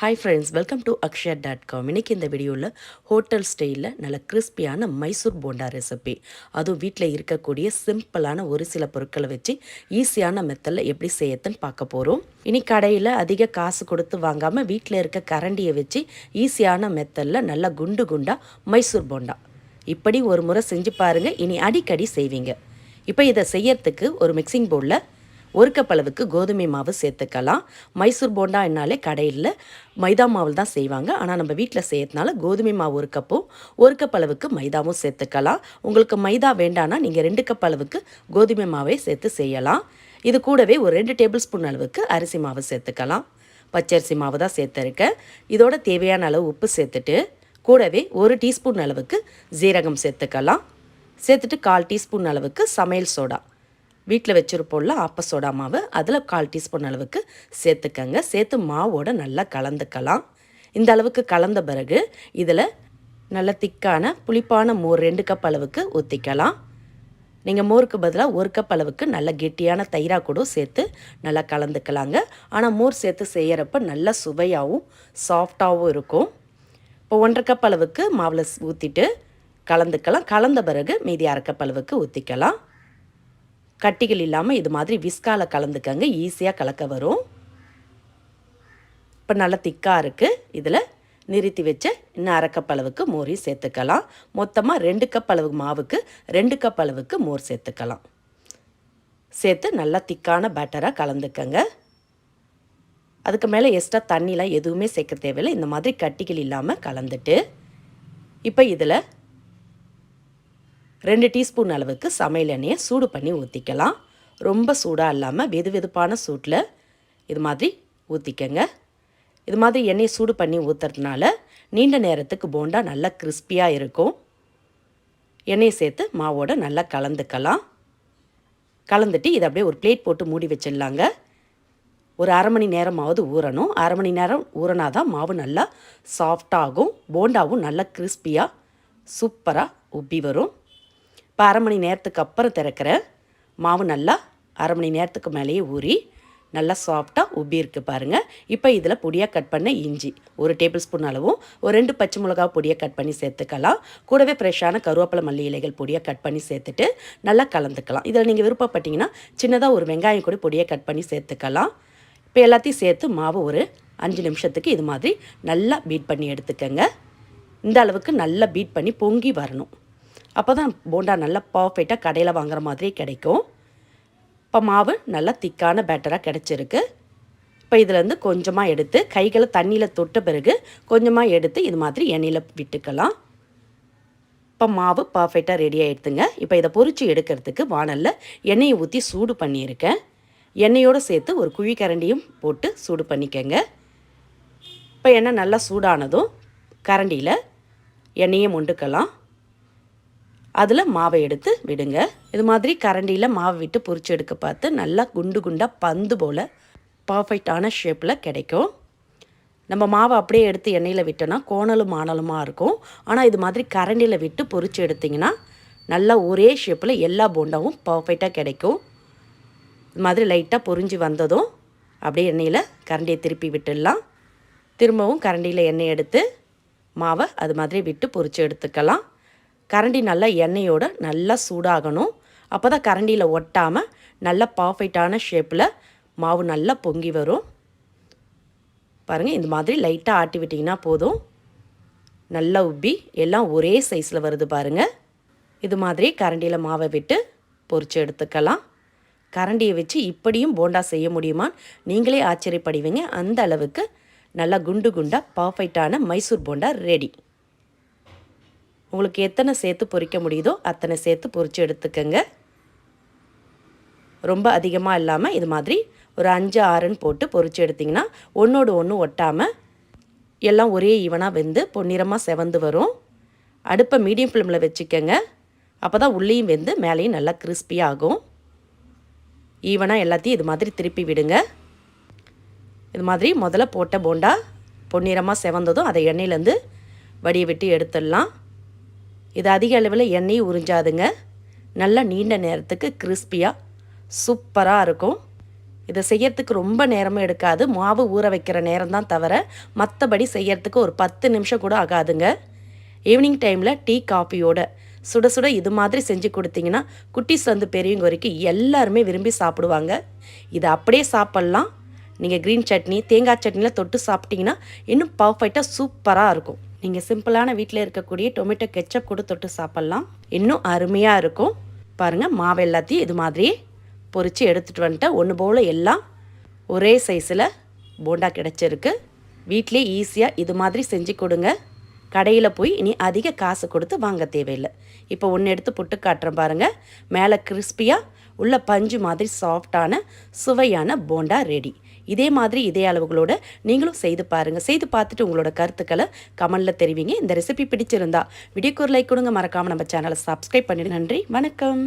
Hi friends welcome to Akshaya dot com இன்றைக்கி இந்த வீடியோவில் ஹோட்டல் ஸ்டைலில் நல்ல கிறிஸ்பியான மைசூர் போண்டா ரெசிபி அதுவும் வீட்டில் இருக்கக்கூடிய சிம்பிளான ஒரு சில பொருட்களை வச்சு ஈஸியான மெத்தடில் எப்படி செய்யறதுன்னு பார்க்க போகிறோம் இனி கடையில் அதிக காசு கொடுத்து வாங்காமல் வீட்டில் இருக்க கரண்டியை வச்சு ஈஸியான மெத்தடில் நல்லா குண்டு குண்டாக மைசூர் போண்டா. இப்படி ஒரு முறை செஞ்சு பாருங்கள் இனி அடிக்கடி செய்வீங்க. இப்போ இதை செய்யறதுக்கு ஒரு மிக்சிங் பவுலில் ஒரு கப் அளவுக்கு கோதுமை மாவு சேர்த்துக்கலாம். மைசூர் போண்டா என்னாலே கடையில் மைதா மாவில் தான் செய்வாங்க. ஆனால் நம்ம வீட்டில் செய்யறதுனால கோதுமை மாவு ஒரு கப்பும் ஒரு கப் அளவுக்கு மைதாவும் சேர்த்துக்கலாம். உங்களுக்கு மைதா வேண்டானா நீங்கள் ரெண்டு கப் அளவுக்கு கோதுமை மாவை சேர்த்து செய்யலாம். இது கூடவே ஒரு ரெண்டு டேபிள் ஸ்பூன் அளவுக்கு அரிசி மாவு சேர்த்துக்கலாம். பச்சரிசி மாவு தான் சேர்த்துருக்கேன் இதோட தேவையான அளவு உப்பு சேர்த்துட்டு கூடவே ஒரு டீஸ்பூன் அளவுக்கு ஜீரகம் சேர்த்துக்கலாம். சேர்த்துட்டு கால் டீஸ்பூன் அளவுக்கு சமையல் சோடா. வீட்டில் வச்சுருப்போம்ல ஆப்ப சோடா மாவு அதில் கால் டீஸ்பூன் அளவுக்கு சேர்த்துக்கங்க. சேர்த்து மாவோட நல்லா கலந்துக்கலாம். இந்த அளவுக்கு கலந்த பிறகு இதில் நல்ல திக்கான புளிப்பான மோர் ரெண்டு கப் அளவுக்கு ஊற்றிக்கலாம் நீங்கள் மோருக்கு பதிலாக ஒரு கப் அளவுக்கு நல்ல கெட்டியான தயிராக கூட சேர்த்து நல்லா கலந்துக்கலாங்க. ஆனால் மோர் சேர்த்து செய்கிறப்ப நல்ல சுவையாகவும் சாஃப்டாகவும் இருக்கும். இப்போ ஒன்றரை கப் அளவுக்கு மாவில் ஊற்றிட்டு கலந்துக்கலாம். கலந்த பிறகு மீதி அரை கப் அளவுக்கு ஊற்றிக்கலாம் கட்டிகள் இல்லாமல் இது மாதிரி விஸ்கால கலந்துக்கங்க ஈஸியாக கலக்க வரும். இப்போ நல்லா திக்காக இருக்குது இதில் நிறுத்தி வச்ச இன்னும் அரை கப் அளவுக்கு மோரையும் சேர்த்துக்கலாம். மொத்தமாக ரெண்டு கப் அளவு மாவுக்கு ரெண்டு கப் அளவுக்கு மோர் சேர்த்துக்கலாம். சேர்த்து நல்லா திக்கான பேட்டராக கலந்துக்கங்க. அதுக்கு மேலே எக்ஸ்ட்ரா தண்ணிலாம் எதுவுமே சேர்க்க தேவையில்லை. இந்த மாதிரி கட்டிகள் இல்லாமல் கலந்துட்டு இப்போ இதில் ரெண்டு டீஸ்பூன் அளவுக்கு சமையல் எண்ணெயை சூடு பண்ணி ஊற்றிக்கலாம் ரொம்ப சூடாக இல்லாமல் வெது வெதுப்பான சூட்டில் இது மாதிரி ஊற்றிக்கங்க இது மாதிரி எண்ணெயை சூடு பண்ணி ஊற்றுறதுனால நீண்ட நேரத்துக்கு போண்டா நல்லா கிறிஸ்பியாக இருக்கும். எண்ணெயை சேர்த்து மாவோட நல்லா கலந்துக்கலாம். கலந்துட்டு இதை அப்படியே ஒரு பிளேட் போட்டு மூடி வச்சிடலாங்க. ஒரு அரை மணி நேரமாவது ஊறணும். அரை மணி நேரம் ஊறினா தான் மாவு நல்லா சாஃப்டாகும் போண்டாவும் நல்லா கிறிஸ்பியாக சூப்பராக உப்பி வரும். இப்போ அரை மணி நேரத்துக்கு அப்புறம் திறக்கிறேன் மாவு நல்லா அரை மணி நேரத்துக்கு மேலேயே ஊறி நல்லா சாஃப்டாக உப்பி இருக்குது பாருங்கள் இப்போ இதில் பொடியாக கட் பண்ண இஞ்சி ஒரு டேபிள் ஸ்பூன் அளவும் ஒரு ரெண்டு பச்சை மிளகா பொடியாக கட் பண்ணி சேர்த்துக்கலாம். கூடவே ஃப்ரெஷ்ஷான கருவேப்பிலை மல்லி இலைகள் பொடியாக கட் பண்ணி சேர்த்துட்டு நல்லா கலந்துக்கலாம். இதில் நீங்கள் விருப்பப்பட்டீங்கன்னா சின்னதாக ஒரு வெங்காயம் கூட பொடியாக கட் பண்ணி சேர்த்துக்கலாம். இப்போ எல்லாத்தையும் சேர்த்து மாவு ஒரு அஞ்சு நிமிஷத்துக்கு இது மாதிரி நல்லா பீட் பண்ணி எடுத்துக்கங்க. இந்த அளவுக்கு நல்லா பீட் பண்ணி பொங்கி வரணும். அப்போ தான் போண்டா நல்லா பர்ஃபெக்டாக கடையில் வாங்குற மாதிரி கிடைக்கும். இப்போ மாவு நல்லா திக்கான பேட்டராக கிடச்சிருக்கு. இப்போ இதிலேருந்து கொஞ்சமாக எடுத்து கைகளை தண்ணியில் தொட்ட பிறகு கொஞ்சமாக எடுத்து இது மாதிரி எண்ணெயில் விட்டுக்கலாம். இப்போ மாவு பர்ஃபெக்டாக ரெடி ஆகிடுதுங்க இப்போ இதை பொறிச்சு எடுக்கிறதுக்கு வானலில் எண்ணெயை ஊற்றி சூடு பண்ணியிருக்கேன். எண்ணெயோடு சேர்த்து ஒரு குழி கரண்டியும் போட்டு சூடு பண்ணிக்கங்க. இப்போ எண்ணெய் நல்லா சூடானதும் கரண்டியில் எண்ணெயை முண்டுக்கலாம். அதில் மாவை எடுத்து விடுங்க. இது மாதிரி கரண்டியில் மாவை விட்டு பொறிச்சு எடுக்க பார்த்து நல்லா குண்டு குண்டாக பந்து போல் பர்ஃபெக்டான ஷேப்பில் கிடைக்கும். நம்ம மாவை அப்படியே எடுத்து எண்ணெயில் விட்டோன்னா கோணலும் மாணலுமாக இருக்கும். ஆனால் இது மாதிரி கரண்டியில் விட்டு பொரிச்சு எடுத்திங்கன்னா நல்லா ஒரே ஷேப்பில் எல்லா போண்டாவும் பர்ஃபெக்டாக கிடைக்கும். இது மாதிரி லைட்டாக பொறிஞ்சு வந்ததும் அப்படியே எண்ணெயில் கரண்டியை திருப்பி விட்டுடலாம். திரும்பவும் கரண்டியில் எண்ணெய் எடுத்து மாவை அது மாதிரி விட்டு பொறிச்சு எடுத்துக்கலாம். கரண்டி நல்லா எண்ணெயோடு நல்லா சூடாகணும். அப்போ தான் கரண்டியில் ஒட்டாமல் நல்ல பர்ஃபெக்டான ஷேப்பில் மாவு நல்லா பொங்கி வரும். பாருங்கள் இந்த மாதிரி லைட்டாக ஆட்டி விட்டிங்கன்னா போதும். நல்லா உப்பி எல்லாம் ஒரே சைஸில் வருது பாருங்கள் இது மாதிரி கரண்டியில் மாவை விட்டு பொறிச்சு எடுத்துக்கலாம். கரண்டியை வச்சு இப்படியும் போண்டா செய்ய முடியுமான்னு நீங்களே ஆச்சரியப்படுவீங்க. அந்த அளவுக்கு நல்லா குண்டு குண்டாக பர்ஃபெக்டான மைசூர் போண்டா ரெடி உங்களுக்கு எத்தனை சேர்த்து பொரிக்க முடியுதோ அத்தனை சேர்த்து பொரித்து எடுத்துக்கங்க. ரொம்ப அதிகமாக இல்லாமல் இது மாதிரி ஒரு அஞ்சு ஆறுன்னு போட்டு பொரித்து எடுத்திங்கன்னா ஒன்றோடு ஒன்று ஒட்டாமல் எல்லாம் ஒரே ஈவனாக வெந்து பொன்னிறமாக செவந்து வரும். அடுப்பை மீடியம் ஃப்ளேமில் வச்சுக்கோங்க. அப்போ தான் உள்ளேயும் வெந்து மேலேயும் நல்லா கிறிஸ்பியாக ஆகும். ஈவனாக எல்லாத்தையும் இது மாதிரி திருப்பி விடுங்க. இது மாதிரி முதல்ல போட்ட போண்டா பொன்னிறமாக செவந்ததும் அதை எண்ணெயிலேருந்து வடியை விட்டு எடுத்துடலாம். இது அதிக அளவில் எண்ணெய் உறிஞ்சாதுங்க. நல்லா நீண்ட நேரத்துக்கு கிறிஸ்பியாக சூப்பராக இருக்கும். இதை செய்யறதுக்கு ரொம்ப நேரமும் எடுக்காது. மாவு ஊற வைக்கிற நேரம் தான் தவிர மற்றபடி செய்யறதுக்கு ஒரு பத்து நிமிஷம் கூட ஆகாதுங்க. ஈவினிங் டைமில் டீ காஃபியோட சுட சுட இது மாதிரி செஞ்சு கொடுத்தீங்கன்னா குட்டிஸ் வந்து பெரியவங்க வரைக்கும் எல்லாருமே விரும்பி சாப்பிடுவாங்க. இதை அப்படியே சாப்பிட்லாம். நீங்கள் க்ரீன் சட்னி தேங்காய் சட்னியில் தொட்டு சாப்பிட்டீங்கன்னா இன்னும் பர்ஃபெக்டாக சூப்பராக இருக்கும். நீங்கள் சிம்பிளான வீட்டில் இருக்கக்கூடிய டொமேட்டோ கெச்சப் கூட தொட்டு சாப்பிட்லாம். இன்னும் அருமையாக இருக்கும். பாருங்கள் மாவு எல்லாத்தையும் இது மாதிரி பொரித்து எடுத்துகிட்டு வந்துட்டு ஒன்று போல் எல்லாம் ஒரே சைஸில் போண்டா கிடச்சிருக்கு. வீட்டிலே ஈஸியாக இது மாதிரி செஞ்சு கொடுங்க. கடையில் போய் இனி அதிக காசு கொடுத்து வாங்க தேவையில்லை. இப்போ ஒன்று எடுத்து புட்டு காட்டுறேன் பாருங்கள் மேலே கிறிஸ்பியாக உள்ள பஞ்சு மாதிரி சாஃப்டான சுவையான போண்டா ரெடி. இதே மாதிரி இதே அளவுகளோட நீங்களும் செய்து பாருங்கள் செய்து பார்த்துட்டு உங்களோட கருத்துக்களை கமெண்டில் தெரிவிங்க. இந்த ரெசிபி பிடிச்சிருந்தா வீடியோக்கு ஒரு லைக் கொடுங்க. மறக்காமல் நம்ம சேனலை சப்ஸ்கிரைப் பண்ணிடுங்க. நன்றி. வணக்கம்.